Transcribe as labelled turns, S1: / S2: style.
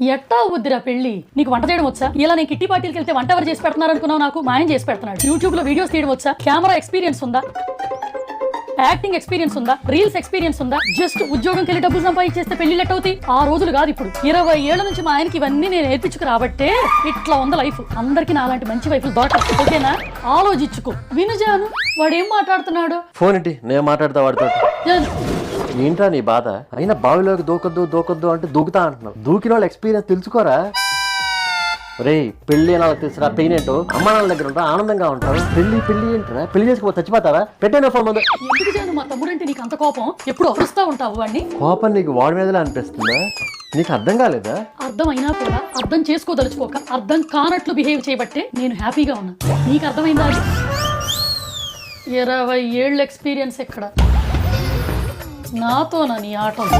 S1: ఎట్టా వద్దురా పెళ్ళి నీకు వంట చేయడం వచ్చా? ఇలా నేను కిట్టి పార్టీకి వెళ్తే వంట ఎవరు చేసి పెడుతున్నారు అనుకున్నావు నాకు మాయం చేసి పెడుతున్నాడు. యూట్యూబ్లో వీడియోస్ తీయడం వచ్చా? కెమెరా ఎక్స్పీరియన్స్ ఉందా? యాక్టింగ్ ఎక్స్పీరియన్స్ ఉందా? రీల్స్ ఎక్స్పీరియన్స్ ఉందా? జస్ట్ ఉద్యోగంకి వెళ్ళి డబ్బులు సంపాదించేస్తే పెళ్ళి లెట్ అవుతాయి? ఆ రోజులు కాదు ఇప్పుడు. ఇరవై ఏళ్ళ నుంచి మా ఆయనకి ఇవన్నీ నేను నేర్పించుకు రాబట్టే ఇట్లా ఉంది లైఫ్ అందరికి నాలాంటి మంచి వైఫ్లు దొరక ఓకేనా? ఆలోచించుకో. విను జాను వాడు ఏం మాట్లాడుతున్నాడు?
S2: ఫోన్ ఏంటి? నేను మాట్లాడతా వాడితో ఏంట్రా నీ బాధ? అయినా బావిలోకి దూకొద్దు దూకొద్దు అంటే దూకుతా అంటున్నావు. దూకిన వాళ్ళ ఎక్స్పీరియన్స్ తెలుసుకోరా? రే పెళ్ళి అని వాళ్ళకి తెలుసురా పెయిన్ ఏంటో? అమ్మ నాన్న దగ్గర ఉంటా ఆనందంగా ఉంటారు పెళ్ళి పెళ్ళి ఏంటరా? పెళ్ళి చేసుకో చచ్చిపోతావా? పెట్టేనా ఫోన్ ముందు?
S1: ఎందుకు జాను మా తమ్ముడంటే నీకు అంత కోపం? ఎప్పుడు అరుస్తా ఉంటావు వాడిని
S2: కోపం నీకు వాడి మీదలే అనిపిస్తుందా? నీకు అర్థం కాలేదా?
S1: అర్థం అయినా కూడా అర్థం చేసుకోదలుచుకోక అర్థం కానట్లు బిహేవ్ చేయబట్టే నేను హ్యాపీగా ఉన్నా. నీకు అర్థమైందా? ఇరవై ఏళ్ళ ఎక్స్పీరియన్స్ ఎక్కడ? నాతోనా నీ
S3: ఆటలు